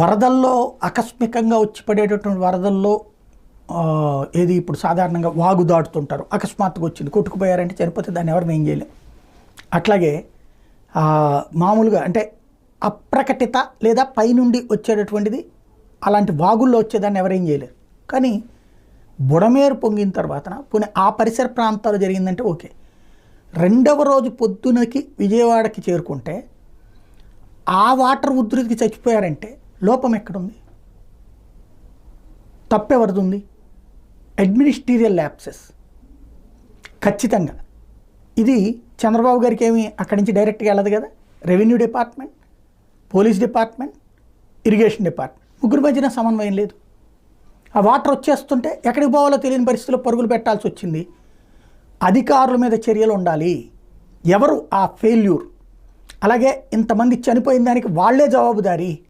వరదల్లో ఆకస్మికంగా వచ్చి పడేటటువంటి వరదల్లో ఏది ఇప్పుడు సాధారణంగా వాగు దాటుతుంటారు. అకస్మాత్తుగా వచ్చింది. కొట్టుకుపోయారంటే చనిపోతే దాన్ని ఎవరు ఏం చేయలేం. అట్లాగే మామూలుగా అంటే అప్రకటిత లేదా పైనుండి వచ్చేటటువంటిది అలాంటి వాగుల్లో వచ్చేదాన్ని ఎవరేం చేయలేరు. కానీ బుడమేరు పొంగిన తర్వాత పోనీ ఆ పరిసర ప్రాంతాలు జరిగిందంటే ఓకే. రెండవ రోజు పొద్దునకి విజయవాడకి చేరుకుంటే ఆ వాటర్ ఉధృతికి చచ్చిపోయారంటే లోపం ఎక్కడుంది తప్పెవరిది అడ్మినిస్టీరియల్ అడ్మినిస్ట్రీరియల్ ల్యాప్సెస్ ఖచ్చితంగా. ఇది చంద్రబాబు గారికి ఏమి అక్కడి నుంచి డైరెక్ట్గా వెళ్ళదు కదా? Revenue department police department irrigation department. ముగ్గురు మధ్యన సమన్వయం లేదు. ఆ వాటర్ వచ్చేస్తుంటే ఎక్కడికి పోవాలో తెలియని పరిస్థితుల్లో పరుగులు పెట్టాల్సి వచ్చింది. అధికారుల మీద చర్యలు ఉండాలి. ఎవరు ఆ ఫెయిల్యూర్? అలాగే ఇంతమంది చనిపోయిన దానికి వాళ్ళే జవాబుదారి.